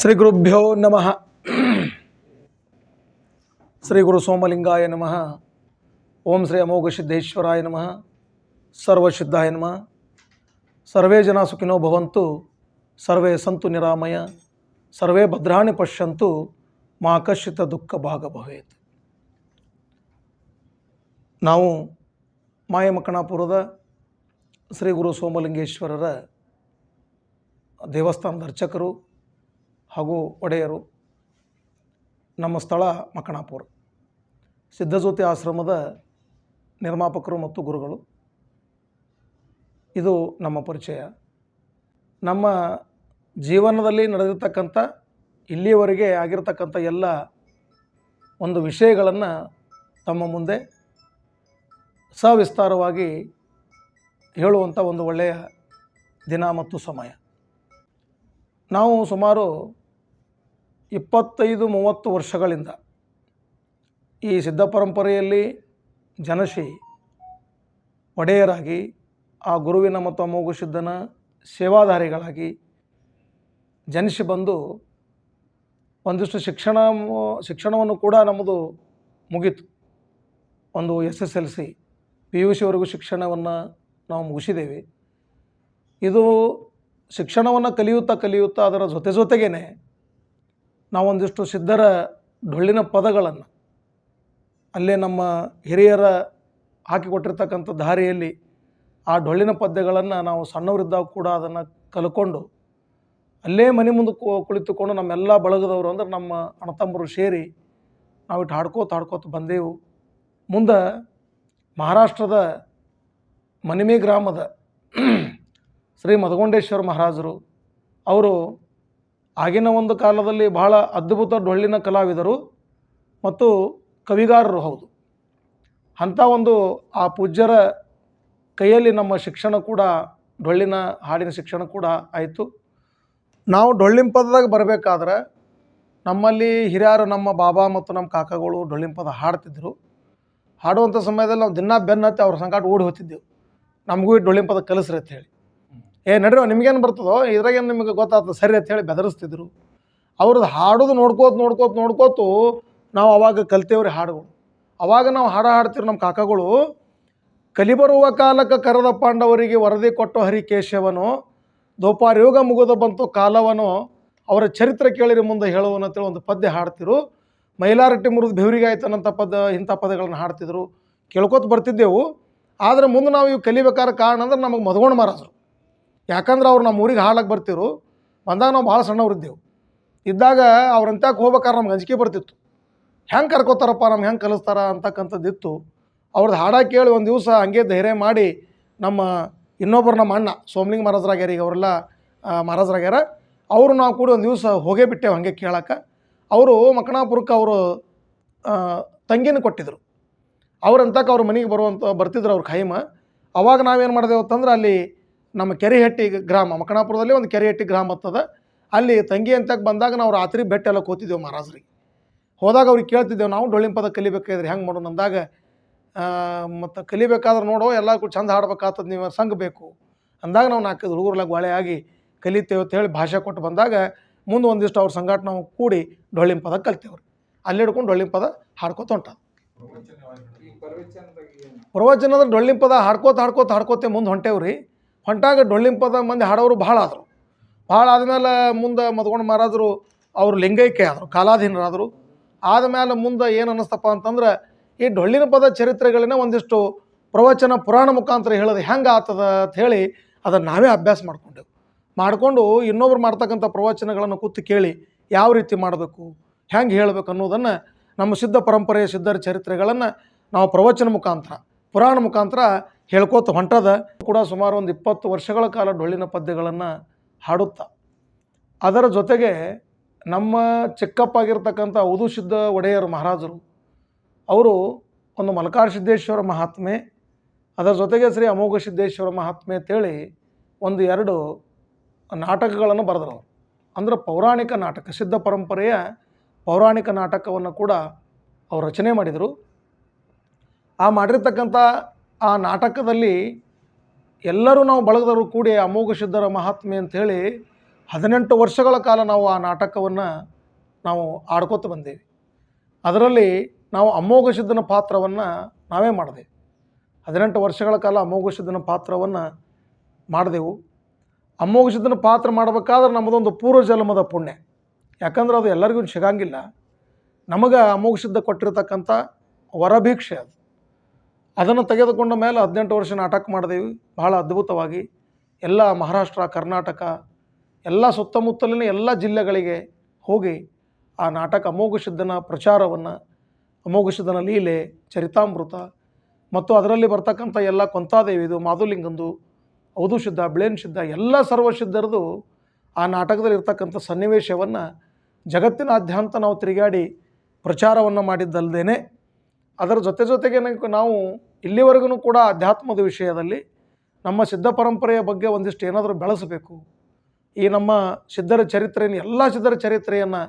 ಶ್ರೀ ಗುರುಭ್ಯೋ ನಮಃ. ಶ್ರೀ ಗುರು ಸೋಮಲಿಂಗಾಯ ನಮಃ. ಓಂ ಶ್ರೀ ಅಮೋಘ ಸಿದ್ದೇಶ್ವರಾಯ ನಮಃ. ಸರ್ವಸಿದ್ಧಾಯ ನಮಃ. ಸರ್ವೇ ಜನ ಸುಖಿನೋ ಭವಂತು, ಸರ್ವೇ ಸಂತು ನಿರಾಮಯ, ಸರ್ವೇ ಭದ್ರಾಣಿ ಪಶ್ಯಂತು, ಮಾ ಕಶ್ಚಿತ ದುಃಖ ಭಾಗ ಭವೇತ್. ನಾವು ಮಾಯಮಕ್ಕಣಾಪುರದ ಶ್ರೀ ಗುರು ಸೋಮಲಿಂಗೇಶ್ವರರ ದೇವಸ್ಥಾನದ ಅರ್ಚಕರು ಹಾಗೂ ಒಡೆಯರು ನಮ್ಮ ಸ್ಥಳ ಮಕಣಾಪುರ ಸಿದ್ಧಜ್ಯೋತಿ ಆಶ್ರಮದ ನಿರ್ಮಾಪಕರು ಮತ್ತು ಗುರುಗಳು. ಇದು ನಮ್ಮ ಪರಿಚಯ. ನಮ್ಮ ಜೀವನದಲ್ಲಿ ನಡೆದಿರ್ತಕ್ಕಂಥ, ಇಲ್ಲಿಯವರೆಗೆ ಆಗಿರತಕ್ಕಂಥ ಎಲ್ಲ ಒಂದು ವಿಷಯಗಳನ್ನು ತಮ್ಮ ಮುಂದೆ ಸವಿಸ್ತಾರವಾಗಿ ಹೇಳುವಂಥ ಒಂದು ಒಳ್ಳೆಯ ದಿನ ಮತ್ತು ಸಮಯ. ನಾವು ಸುಮಾರು ಇಪ್ಪತ್ತೈದು ಮೂವತ್ತು ವರ್ಷಗಳಿಂದ ಈ ಸಿದ್ಧ ಪರಂಪರೆಯಲ್ಲಿ ಜನಶಿ ಒಡೆಯರಾಗಿ ಆ ಗುರುವಿನ ಮತ್ತು ಅಮೋಘ ಸಿದ್ಧನ ಸೇವಾಧಾರಿಗಳಾಗಿ ಜನಿಸಿ ಬಂದು ಒಂದಿಷ್ಟು ಶಿಕ್ಷಣ, ಶಿಕ್ಷಣವನ್ನು ಕೂಡ ನಮ್ಮದು ಮುಗೀತು. ಒಂದು S S L C, P U ಸಿವರೆಗೂ ಶಿಕ್ಷಣವನ್ನು ನಾವು ಮುಗಿಸಿದ್ದೇವೆ. ಇದು ಶಿಕ್ಷಣವನ್ನು ಕಲಿಯುತ್ತಾ ಕಲಿಯುತ್ತಾ ಅದರ ಜೊತೆ ಜೊತೆಗೇ ನಾವೊಂದಿಷ್ಟು ಸಿದ್ಧರ ಡೊಳ್ಳಿನ ಪದಗಳನ್ನು ಅಲ್ಲೇ ನಮ್ಮ ಹಿರಿಯರ ಹಾಕಿಕೊಟ್ಟಿರ್ತಕ್ಕಂಥ ದಾರಿಯಲ್ಲಿ ಆ ಡೊಳ್ಳಿನ ಪದ್ಯಗಳನ್ನು ನಾವು ಸಣ್ಣವರಿದ್ದಾಗ ಕೂಡ ಅದನ್ನು ಕಲ್ಕೊಂಡು ಅಲ್ಲೇ ಮನೆ ಮುಂದೆ ಕುಳಿತುಕೊಂಡು ನಮ್ಮೆಲ್ಲ ಬಳಗದವರು ಅಂದ್ರೆ ನಮ್ಮ ಅಣ್ಣತಮ್ಮರು ಸೇರಿ ನಾವು ಇಟ್ಟು ಹಾಡ್ಕೋತ ಹಾಡ್ಕೋತ ಬಂದೆವು. ಮುಂದೆ ಮಹಾರಾಷ್ಟ್ರದ ಮನಿಮೆ ಗ್ರಾಮದ ಶ್ರೀ ಮಧುಗೊಂಡೇಶ್ವರ ಮಹಾರಾಜರು, ಅವರು ಆಗಿನ ಒಂದು ಕಾಲದಲ್ಲಿ ಬಹಳ ಅದ್ಭುತ ಡೊಳ್ಳಿನ ಕಲಾವಿದರು ಮತ್ತು ಕವಿಗಾರರು ಹೌದು. ಅಂಥ ಒಂದು ಆ ಪೂಜ್ಯರ ಕೈಯಲ್ಲಿ ನಮ್ಮ ಶಿಕ್ಷಣ ಕೂಡ, ಡೊಳ್ಳಿನ ಹಾಡಿನ ಶಿಕ್ಷಣ ಕೂಡ ಆಯಿತು. ನಾವು ಡೊಳ್ಳಿನ ಪದದಾಗ ಬರಬೇಕಾದ್ರೆ ನಮ್ಮಲ್ಲಿ ಹಿರಿಯರು ನಮ್ಮ ಬಾಬಾ ಮತ್ತು ನಮ್ಮ ಕಾಕಾಗಳು ಡೊಳ್ಳಿನ ಪದ ಹಾಡ್ತಿದ್ರು. ಹಾಡುವಂಥ ಸಮಯದಲ್ಲಿ ನಾವು ದಿನ ಬೆನ್ನತ್ತಿ ಅವ್ರ ಸಂಗಾಟ ಓಡಿ ಹೋಗ್ತಿದ್ದೆವು. ನಮಗೂ ಈ ಡೊಳ್ಳಿನ ಪದ ಕಲಿಸ್ರಿ ಅಂತ ಹೇಳಿ. ಏ, ನಡ್ರಿ, ನಿಮ್ಗೇನು ಬರ್ತದೋ? ಇದ್ರಾಗೇನು ನಿಮಗೆ ಗೊತ್ತಾಗ್ತದೆ? ಸರಿ ಅಂತ ಹೇಳಿ ಬೆದರಿಸ್ತಿದ್ರು. ಅವ್ರದ್ದು ಹಾಡೋದು ನೋಡ್ಕೋತ ನೋಡ್ಕೋತ, ನೋಡ್ಕೋತು ನಾವು ಅವಾಗ ಕಲ್ತೇವ್ರಿ ಹಾಡುಗಳು. ಅವಾಗ ನಾವು ಹಾಡ ಹಾಡ್ತೀವಿ ನಮ್ಮ ಕಾಕಗಳು, ಕಲಿಬರುವ ಕಾಲಕ್ಕೆ ಕರೆದ ಪಾಂಡವರಿಗೆ ವರದಿ ಕೊಟ್ಟು ಹರಿಕೇಶವನೋ ದೋಪಾರ ಯೋಗ ಮುಗಿದು ಬಂತು ಕಾಲವನು, ಅವರ ಚರಿತ್ರೆ ಕೇಳಿರಿ ಮುಂದೆ ಹೇಳುವನು ಅಂತೇಳಿ ಒಂದು ಪದ್ಯ ಹಾಡ್ತಿರು ಮೈಲಾರಟ್ಟಿ ಮುರಿದು ಬೆವರಿಗೆ ಆಯ್ತನಂಥ ಪದ, ಇಂಥ ಪದಗಳನ್ನು ಹಾಡ್ತಿದ್ರು. ಕೇಳ್ಕೊತ ಬರ್ತಿದ್ದೆವು. ಆದರೆ ಮುಂದೆ ನಾವು ಇವು ಕಲಿಬೇಕಾದ ಕಾರಣ ಅಂದ್ರೆ ನಮಗೆ ಮದ್ಗೊಂಡು ಮಾರಾಜರು ಯಾಕಂದ್ರೆ ಅವ್ರು ನಮ್ಮ ಊರಿಗೆ ಹಾಡಕ್ಕೆ ಬರ್ತಿರು ಬಂದಾಗ ನಾವು ಭಾಳ ಸಣ್ಣವರಿದ್ದೆವು ಇದ್ದಾಗ ಅವ್ರಂತ್ಯಾಕೆ ಹೋಗ್ಬೇಕಾದ್ರೆ ನಮ್ಗೆ ಅಂಜಿಕೆ ಬರ್ತಿತ್ತು. ಹೆಂಗೆ ಕರ್ಕೋತಾರಪ್ಪ, ನಮ್ಗೆ ಹೆಂಗೆ ಕಲಿಸ್ತಾರ ಅಂತಕ್ಕಂಥದ್ದಿತ್ತು. ಅವ್ರದ್ದು ಹಾಡ ಕೇಳಿ ಒಂದು ದಿವಸ ಹಂಗೆ ಧೈರ್ಯ ಮಾಡಿ ನಮ್ಮ ಇನ್ನೊಬ್ಬರು ನಮ್ಮ ಅಣ್ಣ, ಸೋಮಲಿಂಗ ಮಹಾರಾಜರಾಗ್ಯಾರ ಈಗ ಅವರೆಲ್ಲ ಮಹಾರಾಜರಾಗ್ಯಾರ ಅವರು ನಾವು ಕೂಡ ಒಂದು ದಿವಸ ಹೋಗೇ ಬಿಟ್ಟೆವು ಹಾಗೆ ಕೇಳಕ್ಕೆ ಅವರು ಮಕಣಾಪುರಕ್ಕೆ ಅವರು ತಂಗಿನ ಕೊಟ್ಟಿದ್ರು. ಅವ್ರಂತಕ್ಕೆ ಅವ್ರ ಮನೆಗೆ ಬರುವಂಥ ಬರ್ತಿದ್ರು ಅವ್ರ ಖೈಮ ಅವಾಗ ನಾವೇನು ಮಾಡಿದೆವು ಅಂತಂದ್ರೆ ಅಲ್ಲಿ ನಮ್ಮ ಕೆರೆಹಟ್ಟಿ ಗ್ರಾಮ ಮಕಣಾಪುರದಲ್ಲಿ ಒಂದು ಕೆರೆಹಟ್ಟಿ ಗ್ರಾಮ ಅಂತದ ಅಲ್ಲಿ ತಂಗಿ ಅಂತಕ್ಕೆ ಬಂದಾಗ ನಾವು ರಾತ್ರಿ ಬೆಟ್ಟೆಲ್ಲ ಕೂತಿದ್ದೆವು ಮಹಾರಾಜರಿಗೆ. ಹೋದಾಗ ಅವ್ರಿಗೆ ಕೇಳ್ತಿದ್ದೆವು ನಾವು ಡೊಳ್ಳಿನ ಪದ ಕಲಿಬೇಕಾದ್ರೆ ಹೆಂಗೆ ಮಾಡೋಣ ಅಂದಾಗ ಮತ್ತು ಕಲಿಬೇಕಾದ್ರೆ ನೋಡೋ ಎಲ್ಲ ಚಂದ ಹಾಡ್ಬೇಕಾಗ್ತದೆ ನೀವು ಸಂಘ ಬೇಕು. ಅಂದಾಗ ನಾವು ನಾಲ್ಕು ಹುಡುಗರ್ಲಾಗ ಗೊಳೆಯಾಗಿ ಆಗಿ ಕಲಿತೇವೆ ಅಂತ ಹೇಳಿ ಭಾಷೆ ಕೊಟ್ಟು ಬಂದಾಗ ಮುಂದೆ ಒಂದಿಷ್ಟು ಅವ್ರ ಸಂಘಟ ನಾವು ಕೂಡಿ ಡೊಳ್ಳಿನ ಪದ ಕಲ್ತೇವ್ರಿ ಅಲ್ಲಿ ಹಿಡ್ಕೊಂಡು ಡೊಳ್ಳಿನ ಪದ ಹಾಡ್ಕೋತ ಹೊಂಟ ಪ್ರವಚನದ ಡೊಳ್ಳಿನ ಪದ ಹಾಡ್ಕೋತ ಹಾಡ್ಕೋತ ಹಾಡ್ಕೋತೆ ಮುಂದೆ ಹೊಂಟೇವ್ರಿ ಹೊಂಟಾಗ ಡೊಳ್ಳಿಂಪದ ಮಂದಿ ಹಾಡೋರು ಭಾಳ ಆದರು. ಭಾಳ ಆದಮೇಲೆ ಮುಂದೆ ಮದ್ಕೊಂಡು ಮಾರಾದರು ಅವರು ಲಿಂಗೈಕ್ಯ ಆದರು, ಕಾಲಾಧೀನರಾದರು. ಆದಮೇಲೆ ಮುಂದೆ ಏನು ಅನ್ನಿಸ್ತಪ್ಪ ಅಂತಂದ್ರೆ ಈ ಡೊಳ್ಳಿನ ಪದ ಚರಿತ್ರೆಗಳನ್ನ ಒಂದಿಷ್ಟು ಪ್ರವಚನ ಪುರಾಣ ಮುಖಾಂತರ ಹೇಳೋದು ಹೆಂಗೆ ಆಗ್ತದ ಅಂತ ಹೇಳಿ ಅದನ್ನು ನಾವೇ ಅಭ್ಯಾಸ ಮಾಡ್ಕೊಂಡೆವು. ಮಾಡಿಕೊಂಡು ಇನ್ನೊಬ್ರು ಮಾಡ್ತಕ್ಕಂಥ ಪ್ರವಚನಗಳನ್ನು ಕೂತು ಕೇಳಿ ಯಾವ ರೀತಿ ಮಾಡಬೇಕು, ಹೆಂಗೆ ಹೇಳಬೇಕು ಅನ್ನೋದನ್ನು ನಮ್ಮ ಸಿದ್ಧ ಪರಂಪರೆಯ ಸಿದ್ಧರ ಚರಿತ್ರೆಗಳನ್ನು ನಾವು ಪ್ರವಚನ ಮುಖಾಂತರ, ಪುರಾಣ ಮುಖಾಂತರ ಹೇಳ್ಕೋತ ಹೊಂಟದ, ಕೂಡ ಸುಮಾರು ಒಂದು ಇಪ್ಪತ್ತು ವರ್ಷಗಳ ಕಾಲ ಡೊಳ್ಳಿನ ಪದ್ಯಗಳನ್ನು ಹಾಡುತ್ತಾ. ಅದರ ಜೊತೆಗೆ ನಮ್ಮ ಚಿಕ್ಕಪ್ಪಾಗಿರ್ತಕ್ಕಂಥ ಉದು ಸಿದ್ಧ ಒಡೆಯರು ಮಹಾರಾಜರು, ಅವರು ಒಂದು ಮಲಕಾರ ಸಿದ್ದೇಶ್ವರ ಮಹಾತ್ಮೆ, ಅದರ ಜೊತೆಗೆ ಶ್ರೀ ಅಮೋಘ ಸಿದ್ದೇಶ್ವರ ಮಹಾತ್ಮೆ ಅಂತೇಳಿ ಒಂದು ಎರಡು ನಾಟಕಗಳನ್ನು ಬರೆದರು. ಅಂದ್ರೆ ಪೌರಾಣಿಕ ನಾಟಕ, ಸಿದ್ಧ ಪರಂಪರೆಯ ಪೌರಾಣಿಕ ನಾಟಕವನ್ನು ಕೂಡ ಅವರು ರಚನೆ ಮಾಡಿದರು. ಆ ಮಾಡಿರ್ತಕ್ಕಂಥ ಆ ನಾಟಕದಲ್ಲಿ ಎಲ್ಲರೂ ನಾವು ಬಳಗದವರು ಕೂಡಿ ಅಮೋಘ ಸಿದ್ಧರ ಮಹಾತ್ಮೆ ಅಂಥೇಳಿ ಹದಿನೆಂಟು ವರ್ಷಗಳ ಕಾಲ ನಾವು ಆ ನಾಟಕವನ್ನು ನಾವು ಆಡ್ಕೋತ ಬಂದೇವೆ. ಅದರಲ್ಲಿ ನಾವು ಅಮೋಘ ಸಿದ್ಧನ ಪಾತ್ರವನ್ನು ನಾವೇ ಮಾಡಿದೆ ಹದಿನೆಂಟು ವರ್ಷಗಳ ಕಾಲ ಅಮೋಘ ಸಿದ್ಧನ ಪಾತ್ರವನ್ನು ಮಾಡಿದೆವು. ಅಮೋಘ ಸಿದ್ಧನ ಪಾತ್ರ ಮಾಡಬೇಕಾದ್ರೆ ನಮ್ಮದೊಂದು ಪೂರ್ವ ಜನ್ಮದ ಪುಣ್ಯ. ಯಾಕಂದ್ರೆ ಅದು ಎಲ್ಲರಿಗೂ ಸಿಗಂಗಿಲ್ಲ. ನಮಗೆ ಅಮೋಘ ಸಿದ್ಧ ಕೊಟ್ಟಿರ್ತಕ್ಕಂಥ ವರಭೀಕ್ಷೆ ಅದು. ಅದನ್ನು ತೆಗೆದುಕೊಂಡ ಮೇಲೆ ಹದಿನೆಂಟು ವರ್ಷ ನಾಟಕ ಮಾಡಿದೆವು. ಬಹಳ ಅದ್ಭುತವಾಗಿ. ಎಲ್ಲ ಮಹಾರಾಷ್ಟ್ರ, ಕರ್ನಾಟಕ, ಎಲ್ಲ ಸುತ್ತಮುತ್ತಲಿನ ಎಲ್ಲ ಜಿಲ್ಲೆಗಳಿಗೆ ಹೋಗಿ ಆ ನಾಟಕ ಅಮೋಘ ಸಿದ್ಧನ ಪ್ರಚಾರವನ್ನು, ಅಮೋಘ ಸಿದ್ಧನ ಲೀಲೆ, ಚರಿತಾಮೃತ ಮತ್ತು ಅದರಲ್ಲಿ ಬರ್ತಕ್ಕಂಥ ಎಲ್ಲ ಕೊಂತಾದೇವಿದು ಮಾಧುಲಿಂಗಂದು, ಔದು ಸಿದ್ಧ ಬಿಳೇನ್ ಶುದ್ಧ ಎಲ್ಲ ಸರ್ವಸಿದ್ಧರದು ಆ ನಾಟಕದಲ್ಲಿ ಇರ್ತಕ್ಕಂಥ ಸನ್ನಿವೇಶವನ್ನು ಜಗತ್ತಿನಾದ್ಯಂತ ನಾವು ತಿರುಗಾಡಿ ಪ್ರಚಾರವನ್ನು ಮಾಡಿದ್ದಲ್ಲದೇನೆ ಅದರ ಜೊತೆ ಜೊತೆಗೆ ನಾವು ಇಲ್ಲಿವರೆಗೂ ಕೂಡ ಅಧ್ಯಾತ್ಮದ ವಿಷಯದಲ್ಲಿ ನಮ್ಮ ಸಿದ್ಧ ಪರಂಪರೆಯ ಬಗ್ಗೆ ಒಂದಿಷ್ಟು ಏನಾದರೂ ಬೆಳೆಸಬೇಕು. ಈ ನಮ್ಮ ಸಿದ್ಧರ ಚರಿತ್ರೆಯನ್ನು, ಎಲ್ಲ ಸಿದ್ಧರ ಚರಿತ್ರೆಯನ್ನು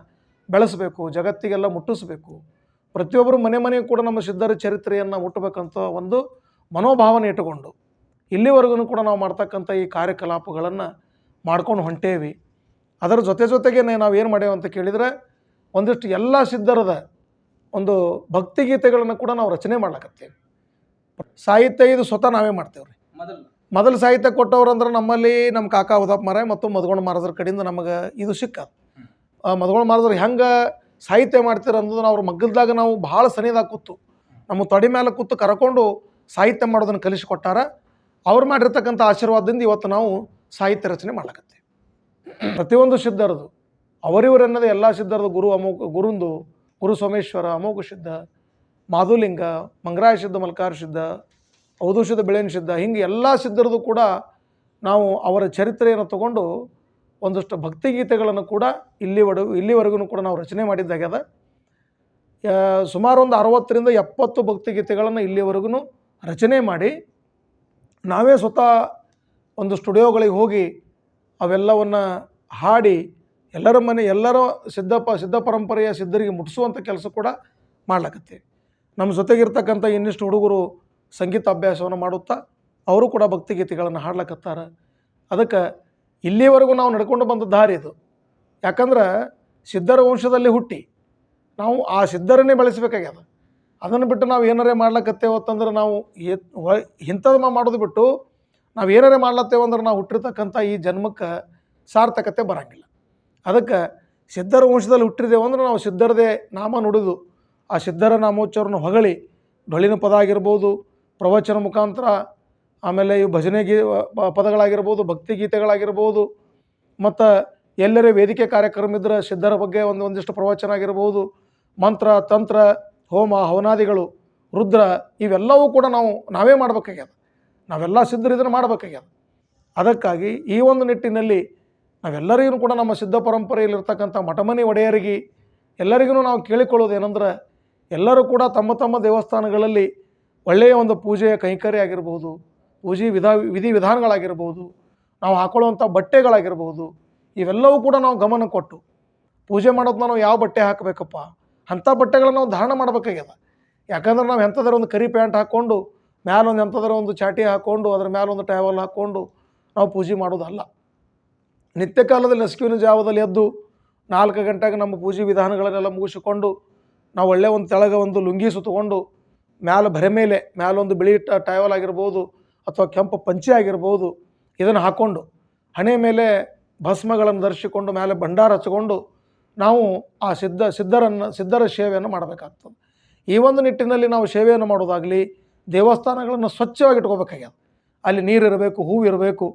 ಬೆಳೆಸಬೇಕು, ಜಗತ್ತಿಗೆಲ್ಲ ಮುಟ್ಟಿಸಬೇಕು. ಪ್ರತಿಯೊಬ್ಬರು ಮನೆ ಮನೆಯೂ ಕೂಡ ನಮ್ಮ ಸಿದ್ಧರ ಚರಿತ್ರೆಯನ್ನು ಮುಟ್ಟಬೇಕಂತ ಒಂದು ಮನೋಭಾವನೆ ಇಟ್ಟುಕೊಂಡು ಇಲ್ಲಿವರೆಗೂ ಕೂಡ ನಾವು ಮಾಡ್ತಕ್ಕಂಥ ಈ ಕಾರ್ಯಕಲಾಪಗಳನ್ನು ಮಾಡ್ಕೊಂಡು ಹೊಂಟೇವಿ. ಅದರ ಜೊತೆ ಜೊತೆಗೆ ನಾವು ಏನು ಮಾಡೇವು ಅಂತ ಕೇಳಿದರೆ, ಒಂದಿಷ್ಟು ಎಲ್ಲ ಸಿದ್ಧರದ ಒಂದು ಭಕ್ತಿಗೀತೆಗಳನ್ನು ಕೂಡ ನಾವು ರಚನೆ ಮಾಡ್ಲಕತ್ತೇವೆ. ಸಾಹಿತ್ಯ ಇದು ಸ್ವತಃ ನಾವೇ ಮಾಡ್ತೇವೆ ರೀ ಮೊದಲು. ಮೊದಲು ಸಾಹಿತ್ಯ ಕೊಟ್ಟವ್ರು ಅಂದ್ರೆ ನಮ್ಮಲ್ಲಿ ನಮ್ಮ ಕಾಕ ಉದಪ್ಪ ಮಾರ ಮತ್ತು ಮದಗೊಂಡ ಮಾರದ್ರ ಕಡೆಯಿಂದ ನಮಗೆ ಇದು ಸಿಕ್ಕದು. ಮದಗೊಂಡ ಮಾರದ್ರ ಹೆಂಗೆ ಸಾಹಿತ್ಯ ಮಾಡ್ತೀರ ಅನ್ನೋದನ್ನ ಅವ್ರ ಮಗ್ಗಲ್ದಾಗ ನಾವು ಭಾಳ ಸನಿದಾಗ ಕೂತು ನಮ್ಮ ತೊಡೆ ಮೇಲೆ ಕೂತು ಕರ್ಕೊಂಡು ಸಾಹಿತ್ಯ ಮಾಡೋದನ್ನು ಕಲಿಸಿಕೊಟ್ಟಾರ. ಅವ್ರು ಮಾಡಿರ್ತಕ್ಕಂಥ ಆಶೀರ್ವಾದದಿಂದ ಇವತ್ತು ನಾವು ಸಾಹಿತ್ಯ ರಚನೆ ಮಾಡ್ಲಕತ್ತೀವಿ. ಪ್ರತಿಯೊಂದು ಸಿದ್ಧರದು ಅವರಿವರನ್ನದೇ ಅನ್ನೋದು ಎಲ್ಲ ಸಿದ್ಧರದು ಗುರು ಅಮೋಘ ಗುರುಂದು ಗುರು ಸೋಮೇಶ್ವರ, ಅಮೋಘ ಸಿದ್ಧ ಮಾಧುಲಿಂಗ ಮಂಗರಾಯ ಸಿದ್ಧ ಮಲ್ಕಾರ ಸಿದ್ಧ ಔದು ಬೆಳೆನ ಸಿದ್ಧ ಹಿಂಗೆ ಎಲ್ಲ ಸಿದ್ಧರದು ಕೂಡ ನಾವು ಅವರ ಚರಿತ್ರೆಯನ್ನು ತಗೊಂಡು ಒಂದಷ್ಟು ಭಕ್ತಿಗೀತೆಗಳನ್ನು ಕೂಡ ಇಲ್ಲಿವರೆಗೂ ಇಲ್ಲಿವರೆಗೂ ಕೂಡ ನಾವು ರಚನೆ ಮಾಡಿದ್ದಾಗ್ಯದ ಸುಮಾರು ಒಂದು ಅರವತ್ತರಿಂದ ಎಪ್ಪತ್ತು ಭಕ್ತಿಗೀತೆಗಳನ್ನು ಇಲ್ಲಿವರೆಗೂ ರಚನೆ ಮಾಡಿ ನಾವೇ ಸ್ವತಃ ಒಂದು ಸ್ಟುಡಿಯೋಗಳಿಗೆ ಹೋಗಿ ಅವೆಲ್ಲವನ್ನು ಹಾಡಿ ಎಲ್ಲರ ಮನೆ ಎಲ್ಲರ ಸಿದ್ಧಪ ಸಿದ್ಧ ಪರಂಪರೆಯ ಸಿದ್ಧರಿಗೆ ಮುಟ್ಟಿಸುವಂಥ ಕೆಲಸ ಕೂಡ ಮಾಡ್ಲಕತ್ತೀವಿ ನಮ್ಮ ಜೊತೆಗಿರ್ತಕ್ಕಂಥ ಇನ್ನಿಷ್ಟು ಹುಡುಗರು ಸಂಗೀತ ಅಭ್ಯಾಸವನ್ನು ಮಾಡುತ್ತಾ ಅವರು ಕೂಡ ಭಕ್ತಿಗೀತೆಗಳನ್ನು ಹಾಡ್ಲಕತ್ತಾರ. ಅದಕ್ಕೆ ಇಲ್ಲಿವರೆಗೂ ನಾವು ನಡ್ಕೊಂಡು ಬಂದ ದಾರಿ ಇದು. ಯಾಕಂದ್ರೆ ಸಿದ್ಧರ ವಂಶದಲ್ಲಿ ಹುಟ್ಟಿ ನಾವು ಆ ಸಿದ್ಧರನ್ನೇ ಬೆಳೆಸಬೇಕಾಗ್ಯದ. ಅದನ್ನು ಬಿಟ್ಟು ನಾವು ಏನಾರೇ ಮಾಡ್ಲಕತ್ತೇವತ್ತಂದ್ರೆ ನಾವು ಎತ್ ವ- ಇಂಥದ್ದು ಮಾಡೋದು ಬಿಟ್ಟು ನಾವು ಏನಾರೇ ಮಾಡ್ಲತ್ತೇವೆ ಅಂದ್ರೆ ನಾವು ಹುಟ್ಟಿರ್ತಕ್ಕಂಥ ಈ ಜನ್ಮಕ್ಕೆ ಸಾರ್ಥಕತೆ ಬರಂಗಿಲ್ಲ. ಅದಕ್ಕೆ ಸಿದ್ಧರ ವಂಶದಲ್ಲಿ ಹುಟ್ಟಿದ್ದೇವೆ ಅಂದ್ರೆ ನಾವು ಸಿದ್ಧರದೇ ನಾಮ ನುಡಿದು ಆ ಸಿದ್ಧರ ನಾಮೋಚ್ಚರನ್ನು ಹೊಗಳಿ ಡೊಳಿನ ಪದ ಆಗಿರ್ಬೋದು, ಪ್ರವಚನ ಮುಖಾಂತರ, ಆಮೇಲೆ ಇವು ಭಜನೆ ಗೀ ಪದಗಳಾಗಿರ್ಬೋದು, ಭಕ್ತಿ ಗೀತೆಗಳಾಗಿರ್ಬೋದು, ಮತ್ತು ಎಲ್ಲರೇ ವೇದಿಕೆ ಕಾರ್ಯಕ್ರಮ ಇದ್ದರೆ ಸಿದ್ಧರ ಬಗ್ಗೆ ಒಂದು ಒಂದಿಷ್ಟು ಪ್ರವಚನ ಆಗಿರ್ಬೋದು, ಮಂತ್ರ, ತಂತ್ರ, ಹೋಮ, ಹವನಾದಿಗಳು, ರುದ್ರ ಇವೆಲ್ಲವೂ ಕೂಡ ನಾವು ನಾವೇ ಮಾಡಬೇಕಾಗ್ಯದ. ನಾವೆಲ್ಲ ಸಿದ್ಧರಿದನ್ನು ಮಾಡಬೇಕಾಗ್ಯದ. ಅದಕ್ಕಾಗಿ ಈ ಒಂದು ನಿಟ್ಟಿನಲ್ಲಿ ನಾವೆಲ್ಲರಿಗೂ ಕೂಡ ನಮ್ಮ ಸಿದ್ಧ ಪರಂಪರೆಯಲ್ಲಿರ್ತಕ್ಕಂಥ ಮಠಮನಿ ಒಡೆಯರಿಗೆ ಎಲ್ಲರಿಗೂ ನಾವು ಕೇಳಿಕೊಳ್ಳೋದು ಏನಂದ್ರೆ ಎಲ್ಲರೂ ಕೂಡ ತಮ್ಮ ತಮ್ಮ ದೇವಸ್ಥಾನಗಳಲ್ಲಿ ಒಳ್ಳೆಯ ಒಂದು ಪೂಜೆಯ ಕೈಂಕರ್ಯ ಆಗಿರ್ಬೋದು, ಪೂಜೆ ವಿಧಾ ವಿಧಿ ವಿಧಾನಗಳಾಗಿರ್ಬೋದು, ನಾವು ಹಾಕೊಳ್ಳುವಂಥ ಬಟ್ಟೆಗಳಾಗಿರ್ಬೋದು, ಇವೆಲ್ಲವೂ ಕೂಡ ನಾವು ಗಮನ ಕೊಟ್ಟು ಪೂಜೆ ಮಾಡೋದನ್ನ ನಾವು ಯಾವ ಬಟ್ಟೆ ಹಾಕಬೇಕಪ್ಪ? ಅಂಥ ಬಟ್ಟೆಗಳನ್ನು ನಾವು ಧಾರಣ ಮಾಡಬೇಕಾಗ್ಯದ. ಯಾಕಂದ್ರೆ ನಾವು ಎಂಥದಾರ ಒಂದು ಕರಿ ಪ್ಯಾಂಟ್ ಹಾಕ್ಕೊಂಡು, ಮ್ಯಾಲೊಂದು ಎಂಥದಾರ ಒಂದು ಚಾಟಿ ಹಾಕ್ಕೊಂಡು, ಅದ್ರ ಮ್ಯಾಲೊಂದು ಟ್ಯಾವಲ್ ಹಾಕ್ಕೊಂಡು ನಾವು ಪೂಜೆ ಮಾಡೋದಲ್ಲ. ನಿತ್ಯ ಕಾಲದಲ್ಲಿ ನಸುಕಿನ ಜಾವದಲ್ಲಿ ಎದ್ದು ನಾಲ್ಕು ಗಂಟೆಗೆ ನಮ್ಮ ಪೂಜೆ ವಿಧಾನಗಳನ್ನೆಲ್ಲ ಮುಗಿಸಿಕೊಂಡು ನಾವು ಒಳ್ಳೆ ಒಂದು ತೆಳಗೆ ಒಂದು ಲುಂಗಿ ಸುತ್ತಕೊಂಡು ಮ್ಯಾಲ ಬರೆ ಮೇಲೆ ಮ್ಯಾಲೊಂದು ಬಿಳಿ ಟೈವಲ್ ಆಗಿರ್ಬೋದು ಅಥವಾ ಕೆಂಪು ಪಂಚೆ ಆಗಿರ್ಬೋದು ಇದನ್ನು ಹಾಕ್ಕೊಂಡು ಹಣೆ ಮೇಲೆ ಭಸ್ಮಗಳನ್ನು ಧರಿಸಿಕೊಂಡು ಮೇಲೆ ಭಂಡಾರ ಹಚ್ಕೊಂಡು ನಾವು ಆ ಸಿದ್ಧ ಸಿದ್ಧರನ್ನು ಸಿದ್ಧರ ಸೇವೆಯನ್ನು ಮಾಡಬೇಕಾಗ್ತದೆ. ಈ ಒಂದು ನಿಟ್ಟಿನಲ್ಲಿ ನಾವು ಸೇವೆಯನ್ನು ಮಾಡೋದಾಗಲಿ ದೇವಸ್ಥಾನಗಳನ್ನು ಸ್ವಚ್ಛವಾಗಿ ಇಟ್ಕೋಬೇಕಾಗ್ಯದ ಅಲ್ಲಿ ನೀರಿರಬೇಕು ಹೂವು ಇರಬೇಕು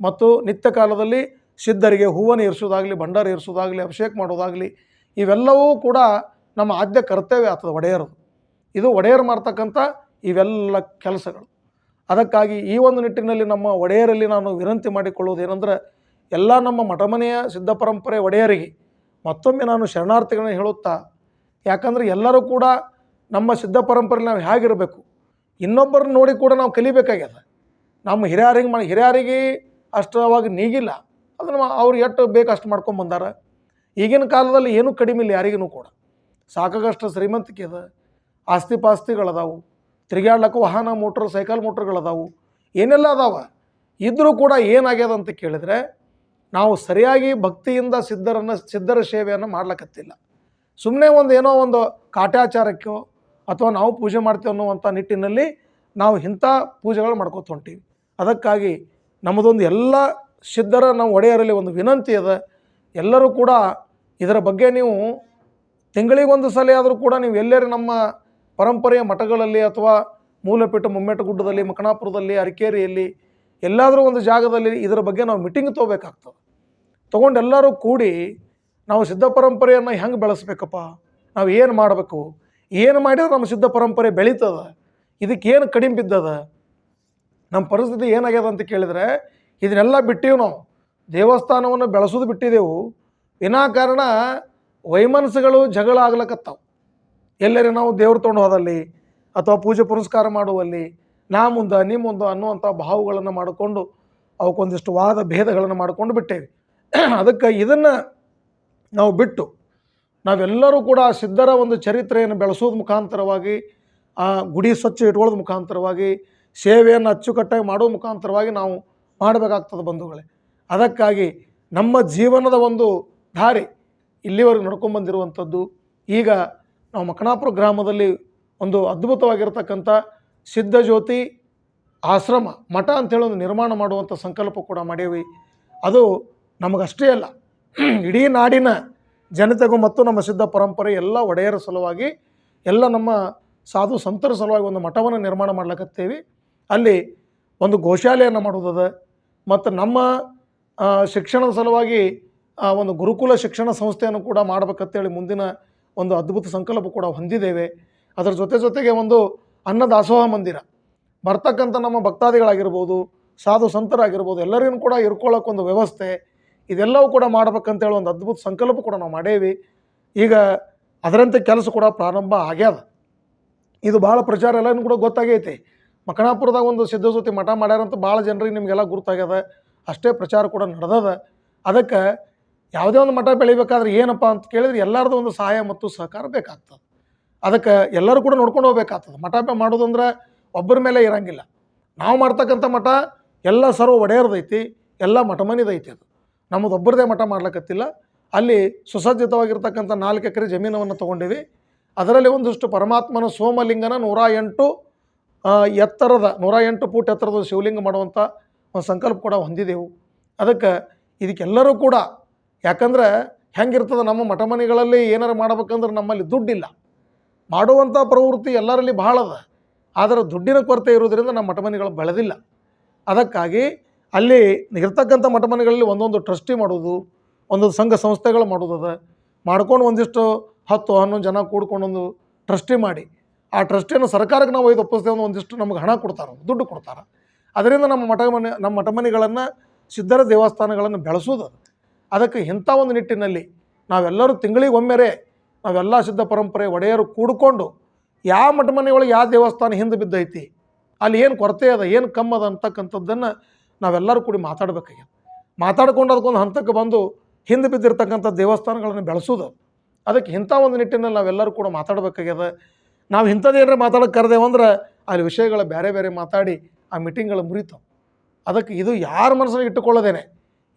ಮತ್ತು ನಿತ್ಯ ಕಾಲದಲ್ಲಿ ಸಿದ್ಧರಿಗೆ ಹೂವನ್ನು ಇರಿಸೋದಾಗಲಿ ಭಂಡಾರ ಇರಿಸೋದಾಗಲಿ ಅಭಿಷೇಕ ಮಾಡೋದಾಗಲಿ, ಇವೆಲ್ಲವೂ ಕೂಡ ನಮ್ಮ ಆದ್ಯ ಕರ್ತವ್ಯ ಆಗ್ತದೆ ಒಡೆಯರು. ಇದು ಒಡೆಯರು ಮಾಡ್ತಕ್ಕಂಥ ಇವೆಲ್ಲ ಕೆಲಸಗಳು. ಅದಕ್ಕಾಗಿ ಈ ಒಂದು ನಿಟ್ಟಿನಲ್ಲಿ ನಮ್ಮ ಒಡೆಯರಲ್ಲಿ ನಾನು ವಿನಂತಿ ಮಾಡಿಕೊಳ್ಳುವುದೇನೆಂದರೆ ಎಲ್ಲ ನಮ್ಮ ಮಠಮನೆಯ ಸಿದ್ಧ ಪರಂಪರೆ ಒಡೆಯರಿಗೆ ಮತ್ತೊಮ್ಮೆ ನಾನು ಶರಣಾರ್ಥಿಗಳನ್ನ ಹೇಳುತ್ತಾ, ಯಾಕಂದರೆ ಎಲ್ಲರೂ ಕೂಡ ನಮ್ಮ ಸಿದ್ಧ ಪರಂಪರೆ ನಾವು ಹೇಗಿರಬೇಕು, ಇನ್ನೊಬ್ಬರನ್ನ ನೋಡಿ ಕೂಡ ನಾವು ಕಲಿಬೇಕಾಗ್ಯದ. ನಮ್ಮ ಹಿರಿಯರಿಗೆ ಮಾಡಿ ಹಿರಿಯರಿಗೆ ಅಷ್ಟವಾಗಿ ನೀಗಿಲ್ಲ. ಅದನ್ನು ಅವ್ರು ಎಷ್ಟು ಬೇಕು ಅಷ್ಟು ಮಾಡ್ಕೊಂಡು ಬಂದಾರ. ಈಗಿನ ಕಾಲದಲ್ಲಿ ಏನೂ ಕಡಿಮೆ ಇಲ್ಲ ಯಾರಿಗೂ ಕೂಡ. ಸಾಕಾಗಷ್ಟು ಶ್ರೀಮಂತಿಕೆ ಅದ, ಆಸ್ತಿ ಪಾಸ್ತಿಗಳದಾವು ತಿರುಗಾಡ್ಲಕ್ಕ ವಾಹನ, ಮೋಟ್ರ್, ಸೈಕಲ್ ಮೋಟ್ರ್ಗಳದಾವು, ಏನೆಲ್ಲ ಅದಾವ. ಇದ್ದರೂ ಕೂಡ ಏನಾಗ್ಯದ ಅಂತ ಕೇಳಿದರೆ, ನಾವು ಸರಿಯಾಗಿ ಭಕ್ತಿಯಿಂದ ಸಿದ್ಧರನ್ನು, ಸಿದ್ಧರ ಸೇವೆಯನ್ನು ಮಾಡ್ಲಕತ್ತಿಲ್ಲ. ಸುಮ್ಮನೆ ಒಂದು ಏನೋ ಒಂದು ಕಾಟಾಚಾರಕ್ಕೋ ಅಥವಾ ನಾವು ಪೂಜೆ ಮಾಡ್ತೇವೆ ಅನ್ನುವಂಥ ನಿಟ್ಟಿನಲ್ಲಿ ನಾವು ಇಂಥ ಪೂಜೆಗಳು ಮಾಡ್ಕೊತ ಹೊಂಟೀವಿ. ಅದಕ್ಕಾಗಿ ನಮ್ಮದೊಂದು ಎಲ್ಲ ಸಿದ್ಧರ ನಾವು ಒಡೆಯರಲ್ಲಿ ಒಂದು ವಿನಂತಿ ಅದ ಎಲ್ಲರೂ ಕೂಡ ಇದರ ಬಗ್ಗೆ ನೀವು ತಿಂಗಳಿಗೊಂದು ಸಲ ಆದರೂ ಕೂಡ ನೀವು ಎಲ್ಲರೂ ನಮ್ಮ ಪರಂಪರೆಯ ಮಠಗಳಲ್ಲಿ ಅಥವಾ ಮೂಲಪೀಠ ಮುಮ್ಮೆಟ್ಟ ಗುಡ್ಡದಲ್ಲಿ ಮಕಣಾಪುರದಲ್ಲಿ ಅರಕೇರಿಯಲ್ಲಿ ಎಲ್ಲಾದರೂ ಒಂದು ಜಾಗದಲ್ಲಿ ಇದರ ಬಗ್ಗೆ ನಾವು ಮೀಟಿಂಗ್ ತೊಗೋಬೇಕಾಗ್ತದೆ. ತೊಗೊಂಡು ಎಲ್ಲರೂ ಕೂಡಿ ನಾವು ಸಿದ್ಧ ಪರಂಪರೆಯನ್ನು ಹೆಂಗೆ ಬೆಳೆಸ್ಬೇಕಪ್ಪ? ನಾವು ಏನು ಮಾಡಬೇಕು? ಏನು ಮಾಡಿದ್ರೆ ನಮ್ಮ ಸಿದ್ಧ ಪರಂಪರೆ ಬೆಳೀತದೆ? ಇದಕ್ಕೇನು ಕಡಿಮೆ ಬಿದ್ದದ? ನಮ್ಮ ಪರಿಸ್ಥಿತಿ ಏನಾಗ್ಯದ ಅಂತ ಕೇಳಿದರೆ ಇದನ್ನೆಲ್ಲ ಬಿಟ್ಟೀವಿ ನಾವು. ದೇವಸ್ಥಾನವನ್ನು ಬೆಳೆಸೋದು ಬಿಟ್ಟಿದ್ದೆವು ವಿನಾಕಾರಣ ವೈಮನಸ್ಸುಗಳು ಜಗಳ ಆಗ್ಲಕತ್ತಾವು ಎಲ್ಲರೂ ನಾವು ದೇವ್ರು ತೊಗೊಂಡು ಹೋದಲ್ಲಿ ಅಥವಾ ಪೂಜೆ ಪುರಸ್ಕಾರ ಮಾಡುವಲ್ಲಿ ನಾ ಮುಂದೆ, ನೀ ಮುಂದೆ ಅನ್ನುವಂಥ ಭಾವಗಳನ್ನು ಮಾಡಿಕೊಂಡು ಅವಕ್ಕೊಂದಿಷ್ಟು ವಾದ ಭೇದಗಳನ್ನು ಮಾಡಿಕೊಂಡು ಬಿಟ್ಟೇವೆ. ಅದಕ್ಕೆ ಇದನ್ನು ನಾವು ಬಿಟ್ಟು ನಾವೆಲ್ಲರೂ ಕೂಡ ಸಿದ್ಧರ ಒಂದು ಚರಿತ್ರೆಯನ್ನು ಬೆಳೆಸೋದು ಮುಖಾಂತರವಾಗಿ, ಆ ಗುಡಿ ಸ್ವಚ್ಛ ಇಟ್ಕೊಳ್ಳೋದು ಮುಖಾಂತರವಾಗಿ, ಸೇವೆಯನ್ನು ಅಚ್ಚುಕಟ್ಟಾಗಿ ಮಾಡೋ ಮುಖಾಂತರವಾಗಿ ನಾವು ಮಾಡಬೇಕಾಗ್ತದೆ ಬಂಧುಗಳೇ. ಅದಕ್ಕಾಗಿ ನಮ್ಮ ಜೀವನದ ಒಂದು ದಾರಿ ಇಲ್ಲಿವರೆಗೆ ನಡ್ಕೊಂಬಂದಿರುವಂಥದ್ದು ಈಗ ನಾವು ಮಕಣಾಪುರ ಗ್ರಾಮದಲ್ಲಿ ಒಂದು ಅದ್ಭುತವಾಗಿರ್ತಕ್ಕಂಥ ಸಿದ್ಧಜ್ಯೋತಿ ಆಶ್ರಮ ಮಠ ಅಂತೇಳಿ ಒಂದು ನಿರ್ಮಾಣ ಮಾಡುವಂಥ ಸಂಕಲ್ಪ ಕೂಡ ಮಾಡೇವಿ. ಅದು ನಮಗಷ್ಟೇ ಅಲ್ಲ, ಇಡೀ ನಾಡಿನ ಜನತೆಗೂ ಮತ್ತು ನಮ್ಮ ಸಿದ್ಧ ಪರಂಪರೆ ಎಲ್ಲ ಒಡೆಯರ ಸಲುವಾಗಿ, ಎಲ್ಲ ನಮ್ಮ ಸಾಧು ಸಂತರ ಸಲುವಾಗಿ ಒಂದು ಮಠವನ್ನು ನಿರ್ಮಾಣ ಮಾಡ್ಲಕತ್ತೇವಿ. ಅಲ್ಲಿ ಒಂದು ಗೋಶಾಲೆಯನ್ನು ಮಾಡೋದದ ಮತ್ತು ನಮ್ಮ ಶಿಕ್ಷಣದ ಸಲುವಾಗಿ ಒಂದು ಗುರುಕುಲ ಶಿಕ್ಷಣ ಸಂಸ್ಥೆಯನ್ನು ಕೂಡ ಮಾಡ್ಬೇಕಂತೇಳಿ ಮುಂದಿನ ಒಂದು ಅದ್ಭುತ ಸಂಕಲ್ಪ ಕೂಡ ಹೊಂದಿದ್ದೇವೆ. ಅದರ ಜೊತೆ ಜೊತೆಗೆ ಒಂದು ಅನ್ನದಾಸೋಹ ಮಂದಿರ. ಬರ್ತಕ್ಕಂಥ ನಮ್ಮ ಭಕ್ತಾದಿಗಳಾಗಿರ್ಬೋದು, ಸಾಧು ಸಂತರಾಗಿರ್ಬೋದು, ಎಲ್ಲರಿಗೂ ಕೂಡ ಇರ್ಕೊಳ್ಳೋಕ್ಕೊಂದು ವ್ಯವಸ್ಥೆ, ಇದೆಲ್ಲವೂ ಕೂಡ ಮಾಡ್ಬೇಕಂತೇಳಿ ಒಂದು ಅದ್ಭುತ ಸಂಕಲ್ಪ ಕೂಡ ನಾವು ಮಾಡೇವಿ. ಈಗ ಅದರಂತೆ ಕೆಲಸ ಕೂಡ ಪ್ರಾರಂಭ ಆಗ್ಯದ. ಇದು ಭಾಳ ಪ್ರಚಾರ ಎಲ್ಲನೂ ಕೂಡ ಗೊತ್ತಾಗೈತಿ. ಮಕಣಾಪುರದಾಗ ಒಂದು ಸಿದ್ಧಸೂತಿ ಮಠ ಮಾಡ್ಯಾರಂತ ಭಾಳ ಜನರಿಗೆ ನಿಮಗೆಲ್ಲ ಗುರುತಾಗ್ಯದ. ಅಷ್ಟೇ ಪ್ರಚಾರ ಕೂಡ ನಡೆದದ. ಅದಕ್ಕೆ ಯಾವುದೇ ಒಂದು ಮಠ ಬೆಳಿಬೇಕಾದ್ರೆ ಏನಪ್ಪ ಅಂತ ಕೇಳಿದ್ರೆ ಎಲ್ಲರದ್ದು ಒಂದು ಸಹಾಯ ಮತ್ತು ಸಹಕಾರ ಬೇಕಾಗ್ತದೆ. ಅದಕ್ಕೆ ಎಲ್ಲರೂ ಕೂಡ ನೋಡ್ಕೊಂಡು ಹೋಗ್ಬೇಕಾಗ್ತದೆ. ಮಠ ಮಾಡೋದು ಮಾಡೋದಂದ್ರೆ ಒಬ್ಬರ ಮೇಲೆ ಇರಂಗಿಲ್ಲ. ನಾವು ಮಾಡ್ತಕ್ಕಂಥ ಮಠ ಎಲ್ಲ ಸರ್ವ ಒಡೆಯರ್ದೈತಿ, ಎಲ್ಲ ಮಠ ಮನಿದೈತಿ ಅದು. ನಮ್ಮದು ಒಬ್ಬರದೇ ಮಠ ಮಾಡ್ಲಿಕ್ಕತ್ತಿಲ್ಲ ಅಲ್ಲಿ ಸುಸಜ್ಜಿತವಾಗಿರ್ತಕ್ಕಂಥ ನಾಲ್ಕು ಎಕರೆ ಜಮೀನವನ್ನು ತೊಗೊಂಡಿವಿ. ಅದರಲ್ಲಿ ಒಂದಿಷ್ಟು ಪರಮಾತ್ಮನ ಸೋಮಲಿಂಗನ ನೂರ ಎಂಟು ಎತ್ತರದ ನೂರ ಎಂಟು ಫೂಟ್ ಎತ್ತರದ ಶಿವಲಿಂಗ ಮಾಡುವಂಥ ಒಂದು ಸಂಕಲ್ಪ ಕೂಡ ಹೊಂದಿದೆವು. ಅದಕ್ಕೆ ಇದಕ್ಕೆಲ್ಲರೂ ಕೂಡ ಯಾಕಂದ್ರೆ ಹೆಂಗಿರ್ತದೆ ನಮ್ಮ ಮಠ ಮನೆಗಳಲ್ಲಿ ಏನಾರು ಮಾಡ್ಬೇಕಂದ್ರೆ ನಮ್ಮಲ್ಲಿ ದುಡ್ಡಿಲ್ಲ. ಮಾಡುವಂಥ ಪ್ರವೃತ್ತಿ ಎಲ್ಲರಲ್ಲಿ ಭಾಳ ಅದ. ಆದರೆ ದುಡ್ಡಿನ ಕೊರತೆ ಇರೋದ್ರಿಂದ ನಮ್ಮ ಮಠ ಮನೆಗಳು ಬೆಳೆದಿಲ್ಲ. ಅದಕ್ಕಾಗಿ ಅಲ್ಲಿ ಇರ್ತಕ್ಕಂಥ ಮಠ ಮನೆಗಳಲ್ಲಿ ಒಂದೊಂದು ಟ್ರಸ್ಟಿ ಮಾಡೋದು ಒಂದೊಂದು ಸಂಘ ಸಂಸ್ಥೆಗಳು ಮಾಡೋದದ ಮಾಡ್ಕೊಂಡು ಒಂದಿಷ್ಟು ಹತ್ತು ಹನ್ನೊಂದು ಜನ ಕೂಡ್ಕೊಂಡೊಂದು ಟ್ರಸ್ಟಿ ಮಾಡಿ. ಆ ಟ್ರಸ್ಟಿಯನ್ನು ಸರ್ಕಾರಕ್ಕೆ ನಾವು ಒಯ್ದು ಒಪ್ಪಿಸ್ತೇವೆ ಅಂದ್ರೆ ಒಂದಿಷ್ಟು ನಮ್ಗೆ ಹಣ ಕೊಡ್ತಾರೆ ದುಡ್ಡು ಕೊಡ್ತಾರೆ. ಅದರಿಂದ ನಮ್ಮ ಮಠ ಮನೆ, ನಮ್ಮ ಮಠ ಮನೆಗಳನ್ನು ಸಿದ್ಧರ ದೇವಸ್ಥಾನಗಳನ್ನು ಬೆಳೆಸೋದು ಅದಕ್ಕೆ ಇಂಥ ಒಂದು ನಿಟ್ಟಿನಲ್ಲಿ ನಾವೆಲ್ಲರೂ ತಿಂಗಳಿಗೆ ಒಮ್ಮೆರೆ ನಾವೆಲ್ಲ ಸಿದ್ಧ ಪರಂಪರೆ ಒಡೆಯರು ಕೂಡಿಕೊಂಡು ಯಾವ ಮಠ ಮನೆಯೊಳಗೆ ಯಾವ ದೇವಸ್ಥಾನ ಹಿಂದೆ ಬಿದ್ದೈತಿ, ಅಲ್ಲಿ ಏನು ಕೊರತೆ ಅದ, ಏನು ಕಮ್ಮದ ಅಂತಕ್ಕಂಥದ್ದನ್ನು ನಾವೆಲ್ಲರೂ ಕೂಡಿ ಮಾತಾಡಬೇಕಾಗ್ಯದ. ಮಾತಾಡ್ಕೊಂಡು ಅದಕ್ಕೊಂದು ಹಂತಕ್ಕೆ ಬಂದು ಹಿಂದೆ ಬಿದ್ದಿರ್ತಕ್ಕಂಥ ದೇವಸ್ಥಾನಗಳನ್ನು ಬೆಳೆಸೋದು ಅದಕ್ಕೆ ಇಂಥ ಒಂದು ನಿಟ್ಟಿನಲ್ಲಿ ನಾವೆಲ್ಲರೂ ಕೂಡ ಮಾತಾಡಬೇಕಾಗ್ಯದ. ನಾವು ಇಂಥದ್ದೇನಾರ ಮಾತಾಡೋಕೆ ಕರೆದೇವು ಅಂದ್ರೆ ಅಲ್ಲಿ ವಿಷಯಗಳ ಬೇರೆ ಬೇರೆ ಮಾತಾಡಿ ಆ ಮೀಟಿಂಗ್ಗಳು ಮುರಿತಾವೆ ಅದಕ್ಕೆ ಇದು ಯಾರ ಮನಸ್ಸಿನಾಗ ಇಟ್ಟುಕೊಳ್ಳೋದೇನೆ?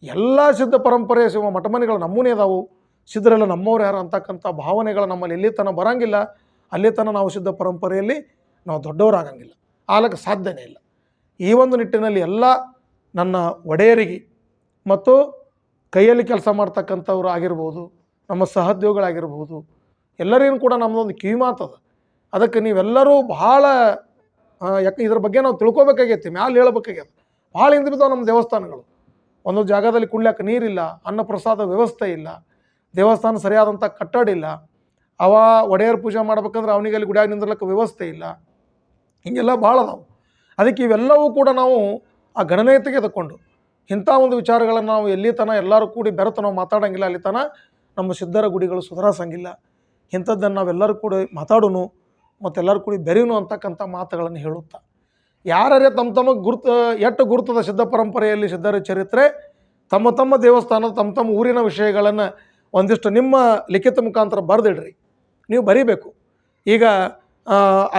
ಎಲ್ಲ ಸಿದ್ಧ ಪರಂಪರೆ ಶಿವ ಮಠಮನೆಗಳು ನಮ್ಮೂನೇ ಅದಾವು. ಸಿದ್ಧರೆಲ್ಲ ನಮ್ಮವ್ರು ಯಾರು ಅಂತಕ್ಕಂಥ ಭಾವನೆಗಳು ನಮ್ಮಲ್ಲಿ ಎಲ್ಲಿ ತನಕ ಬರಂಗಿಲ್ಲ. ಅಲ್ಲಿ ತನಕ ನಾವು ಸಿದ್ಧ ಪರಂಪರೆಯಲ್ಲಿ ನಾವು ದೊಡ್ಡವರಾಗಂಗಿಲ್ಲ. ಆಲಕ್ಕೆ ಸಾಧ್ಯನೇ ಇಲ್ಲ. ಈ ಒಂದು ನಿಟ್ಟಿನಲ್ಲಿ ಎಲ್ಲ ನನ್ನ ಒಡೆಯರಿಗೆ ಮತ್ತು ಕೈಯಲ್ಲಿ ಕೆಲಸ ಮಾಡ್ತಕ್ಕಂಥವ್ರು ಆಗಿರ್ಬೋದು, ನಮ್ಮ ಸಹೋದ್ಯೋಗಿಗಳಾಗಿರ್ಬೋದು, ಎಲ್ಲರಿಗೂ ಕೂಡ ನಮ್ಮದೊಂದು ಕಿವಿ ಮಾತದ ಅದಕ್ಕೆ ನೀವೆಲ್ಲರೂ ಆ, ಯಾಕೆ ಇದ್ರ ಬಗ್ಗೆ ನಾವು ತಿಳ್ಕೊಬೇಕಾಗೈತಿ ಮ್ಯಾಲೆ ಹೇಳ್ಬೇಕಾಗ್ಯದ ಭಾಳ ಹಿಂದೆ ಬಿದ್ದಾವೆ ನಮ್ಮ ದೇವಸ್ಥಾನಗಳು. ಒಂದು ಜಾಗದಲ್ಲಿ ಕುಡ್ಲಿಕ್ಕೆ ನೀರಿಲ್ಲ ಅನ್ನ ಪ್ರಸಾದ ವ್ಯವಸ್ಥೆ ಇಲ್ಲ ದೇವಸ್ಥಾನ ಸರಿಯಾದಂಥ ಕಟ್ಟಡ ಇಲ್ಲ ಅವ ಒಡೆಯರ್ ಪೂಜೆ ಮಾಡ್ಬೇಕಂದ್ರೆ ಅವನಿಗೆ ಅಲ್ಲಿ ಗುಡಿಯಾಗಿ ನಿಂದಿರ್ಲಿಕ್ಕೆ ವ್ಯವಸ್ಥೆ ಇಲ್ಲ. ಹೀಗೆಲ್ಲ ಭಾಳ ಅದಾವು. ಅದಕ್ಕೆ ಇವೆಲ್ಲವೂ ಕೂಡ ನಾವು ಆ ಗಣನೆ ತೆಗೆದುಕೊಂಡು ಇಂಥ ಒಂದು ವಿಚಾರಗಳನ್ನು ನಾವು ಎಲ್ಲಿ ತನ ಎಲ್ಲರೂ ಕೂಡಿ ಬೆರೆತು ನಾವು ಮಾತಾಡೋಂಗಿಲ್ಲ ಅಲ್ಲಿ ತನ ನಮ್ಮ ಸಿದ್ಧರ ಗುಡಿಗಳು ಸುಧಾರಿಸಂಗಿಲ್ಲ. ಇಂಥದ್ದನ್ನು ನಾವೆಲ್ಲರೂ ಕೂಡ ಮಾತಾಡೋನು ಮತ್ತು ಎಲ್ಲರೂ ಕೂಡಿ ಬೆರೆಯನು ಅಂತಕ್ಕಂಥ ಮಾತುಗಳನ್ನು ಹೇಳುತ್ತಾ. ಯಾರೇ ತಮ್ಮ ತಮ್ಮ ಗುರುತು, ಎಟ್ಟು ಗುರುತದ ಸಿದ್ಧ ಪರಂಪರೆಯಲ್ಲಿ ಸಿದ್ಧರ ಚರಿತ್ರೆ, ತಮ್ಮ ತಮ್ಮ ದೇವಸ್ಥಾನದ ತಮ್ಮ ತಮ್ಮ ಊರಿನ ವಿಷಯಗಳನ್ನು ಒಂದಿಷ್ಟು ನಿಮ್ಮ ಲಿಖಿತ ಮುಖಾಂತರ ಬರೆದಿಡ್ರಿ. ನೀವು ಬರೀಬೇಕು. ಈಗ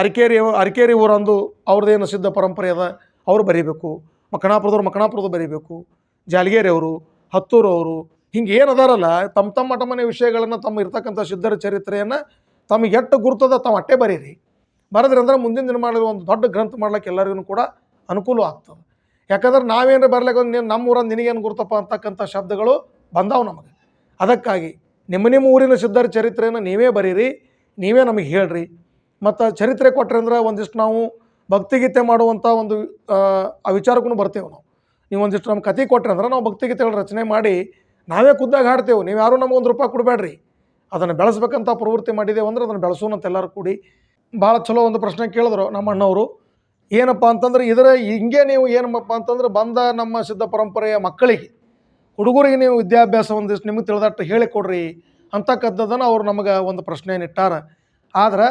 ಅರಿಕೇರಿ, ಅರಕೇರಿ ಊರಂದು ಅವ್ರದ್ದೇನು ಸಿದ್ಧ ಪರಂಪರೆ ಅದ, ಅವರು ಬರೀಬೇಕು. ಮಕಣಾಪುರದವ್ರು ಮಕ್ಕಣಾಪುರದ ಬರೀಬೇಕು. ಜಾಲಗೇರಿ ಅವರು ಹತ್ತೂರು ಅವರು ಹಿಂಗೆ ಏನು ಅದಾರಲ್ಲ, ತಮ್ಮ ತಮ್ಮ ಮನೆ ವಿಷಯಗಳನ್ನು ತಮ್ಮ ಇರ್ತಕ್ಕಂಥ ಸಿದ್ಧರ ಚರಿತ್ರೆಯನ್ನು ತಮಗೆ ಎಷ್ಟು ಗುರುತದ ತಾವು ಅಟ್ಟೆ ಬರೀರಿ. ಬರೆದ್ರಿ ಅಂದ್ರೆ ಮುಂದಿನ ದಿನಮಾನದಲ್ಲಿ ಒಂದು ದೊಡ್ಡ ಗ್ರಂಥ ಮಾಡ್ಲಿಕ್ಕೆ ಎಲ್ಲರಿಗೂ ಕೂಡ ಅನುಕೂಲ ಆಗ್ತದೆ. ಯಾಕಂದ್ರೆ ನಾವೇನು ಬರ್ಲಿಕ್ಕೆ ನೀನು ನಮ್ಮ ಊರಲ್ಲಿ ನಿನಗೇನು ಗುರುತಪ್ಪ ಅಂತಕ್ಕಂಥ ಶಬ್ದಗಳು ಬಂದಾವು ನಮಗೆ. ಅದಕ್ಕಾಗಿ ನಿಮ್ಮ ನಿಮ್ಮ ಊರಿನ ಸಿದ್ಧರ ಚರಿತ್ರೆಯನ್ನು ನೀವೇ ಬರೀರಿ ನೀವೇ ನಮಗೆ ಹೇಳ್ರಿ. ಮತ್ತು ಚರಿತ್ರೆ ಕೊಟ್ಟರೆ ಅಂದ್ರೆ ಒಂದಿಷ್ಟು ನಾವು ಭಕ್ತಿಗೀತೆ ಮಾಡುವಂಥ ಒಂದು ಆ, ವಿಚಾರಕ್ಕೂ ಬರ್ತೇವೆ ನಾವು. ನೀವು ಒಂದಿಷ್ಟು ನಮ್ಮ ಕತೆ ಕೊಟ್ಟರೆ ಅಂದ್ರೆ ನಾವು ಭಕ್ತಿಗೀತೆಗಳ ರಚನೆ ಮಾಡಿ ನಾವೇ ಖುದ್ದಾಗಿ ಹಾಡ್ತೇವೆ. ನೀವು ಯಾರೂ ನಮಗೆ ಒಂದು ರೂಪಾಯಿ ಕೊಡಬೇಡ್ರಿ. ಅದನ್ನು ಬೆಳೆಸ್ಬೇಕಂತ ಪ್ರವೃತ್ತಿ ಮಾಡಿದ್ದೇವೆ ಅಂದ್ರೆ ಅದನ್ನು ಬೆಳೆಸೋಣ ಅಂತ ಎಲ್ಲರೂ ಕೂಡಿ ಭಾಳ ಚಲೋ ಒಂದು ಪ್ರಶ್ನೆ ಕೇಳಿದ್ರು ನಮ್ಮ ಅಣ್ಣವರು ಏನಪ್ಪ ಅಂತಂದ್ರೆ ಇದರ ಹಿಂಗೆ ನೀವು ಏನಪ್ಪ ಅಂತಂದ್ರೆ ಬಂದ ನಮ್ಮ ಸಿದ್ಧ ಪರಂಪರೆಯ ಮಕ್ಕಳಿಗೆ, ಹುಡುಗರಿಗೆ ನೀವು ವಿದ್ಯಾಭ್ಯಾಸ ಒಂದಿಷ್ಟು ನಿಮಗೆ ತಿಳಿದಟ್ಟು ಹೇಳಿಕೊಡ್ರಿ ಅಂತಕ್ಕಂಥದ್ದನ್ನು ಅವ್ರು ನಮಗೆ ಒಂದು ಪ್ರಶ್ನೆಯನ್ನು ಇಟ್ಟಾರ. ಆದ್ರೆ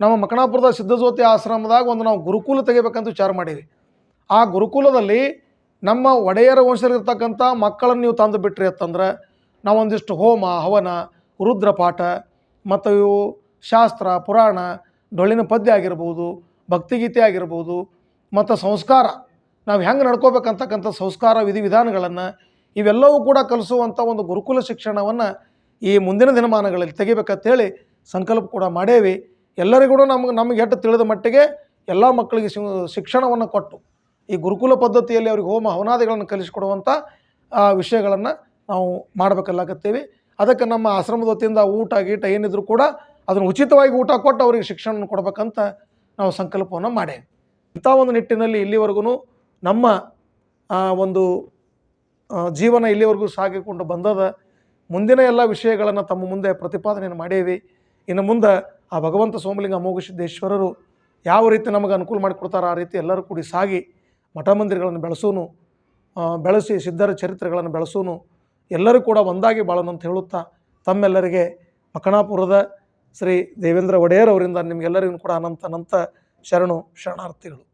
ನಮ್ಮ ಮಕಣಾಪುರದ ಸಿದ್ಧಜ್ಯೋತಿ ಆಶ್ರಮದಾಗ ಒಂದು ನಾವು ಗುರುಕುಲ ತೆಗಿಬೇಕಂತ ವಿಚಾರ ಮಾಡೀವಿ ಆ ಗುರುಕುಲದಲ್ಲಿ ನಮ್ಮ ಒಡೆಯರ ವಂಶದಲ್ಲಿರ್ತಕ್ಕಂಥ ಮಕ್ಕಳನ್ನು ನೀವು ತಂದು ಬಿಟ್ರಿ ಅಂತಂದ್ರೆ ನಾವೊಂದಿಷ್ಟು ಹೋಮ, ಹವನ ರುದ್ರಪಾಠ, ಮತ್ತು ಇವು ಶಾಸ್ತ್ರ, ಪುರಾಣ, ಡೊಳ್ಳಿನ ಪದ್ಯ ಆಗಿರ್ಬೋದು, ಭಕ್ತಿಗೀತೆ ಆಗಿರ್ಬೋದು, ಮತ್ತು ಸಂಸ್ಕಾರ. ನಾವು ಹೆಂಗೆ ನಡ್ಕೋಬೇಕಂತಕ್ಕಂಥ ಸಂಸ್ಕಾರ ವಿಧಿವಿಧಾನಗಳನ್ನು ಇವೆಲ್ಲವೂ ಕೂಡ ಕಲಿಸುವಂಥ ಒಂದು ಗುರುಕುಲ ಶಿಕ್ಷಣವನ್ನು ಈ ಮುಂದಿನ ದಿನಮಾನಗಳಲ್ಲಿ ತೆಗಿಬೇಕಂತೇಳಿ ಸಂಕಲ್ಪ ಕೂಡ ಮಾಡೇವಿ. ಎಲ್ಲರಿಗೂ ನಮ್ಗೆ, ನಮಗೆ ಎಟ್ಟು ತಿಳಿದ ಮಟ್ಟಿಗೆ ಎಲ್ಲ ಮಕ್ಕಳಿಗೆ ಶಿಕ್ಷಣವನ್ನು ಕೊಟ್ಟು ಈ ಗುರುಕುಲ ಪದ್ಧತಿಯಲ್ಲಿ ಅವ್ರಿಗೆ ಹೋಮ ಹವನಾದಿಗಳನ್ನು ಕಲಿಸಿಕೊಡುವಂಥ ವಿಷಯಗಳನ್ನು ನಾವು ಮಾಡಬೇಕಲ್ಲಾಗತ್ತೀವಿ ಅದಕ್ಕೆ ನಮ್ಮ ಆಶ್ರಮದ ವತಿಯಿಂದ ಊಟ, ಗೀಟ ಏನಿದ್ರು ಕೂಡ ಅದನ್ನು ಉಚಿತವಾಗಿ ಊಟ ಕೊಟ್ಟು ಅವರಿಗೆ ಶಿಕ್ಷಣ ಕೊಡಬೇಕಂತ ನಾವು ಸಂಕಲ್ಪವನ್ನು ಮಾಡೇವೆ. ಇಂಥ ಒಂದು ನಿಟ್ಟಿನಲ್ಲಿ ಇಲ್ಲಿವರೆಗೂ ನಮ್ಮ ಒಂದು ಜೀವನ ಇಲ್ಲಿವರೆಗೂ ಸಾಗಿಕೊಂಡು ಬಂದದ ಮುಂದಿನ ಎಲ್ಲ ವಿಷಯಗಳನ್ನು ತಮ್ಮ ಮುಂದೆ ಪ್ರತಿಪಾದನೆಯನ್ನು ಮಾಡೇವಿ. ಇನ್ನು ಮುಂದೆ ಆ ಭಗವಂತ ಸೋಮಲಿಂಗ ಅಮೋಘ ಸಿದ್ದೇಶ್ವರರು ಯಾವ ರೀತಿ ನಮಗೆ ಅನುಕೂಲ ಮಾಡಿಕೊಡ್ತಾರೋ ಆ ರೀತಿ ಎಲ್ಲರೂ ಕೂಡಿ ಸಾಗಿ ಮಠ ಮಂದಿರಗಳನ್ನು ಬೆಳೆಸೋನು ಬೆಳೆಸಿ ಸಿದ್ಧರ ಚರಿತ್ರೆಗಳನ್ನು ಬೆಳೆಸೋನು ಎಲ್ಲರೂ ಕೂಡ ಒಂದಾಗಿ ಬಾಳೋಣ ಅಂತ ಹೇಳುತ್ತಾ ತಮ್ಮೆಲ್ಲರಿಗೆ ಮಕಣಾಪುರದ ಶ್ರೀ ದೇವೇಂದ್ರ ಒಡೆಯರ್ ಅವರಿಂದ ನಿಮಗೆಲ್ಲರಿಗೂ ಕೂಡ ಅನಂತ ಅನಂತ ಶರಣು ಶರಣಾರ್ಥಿಗಳು.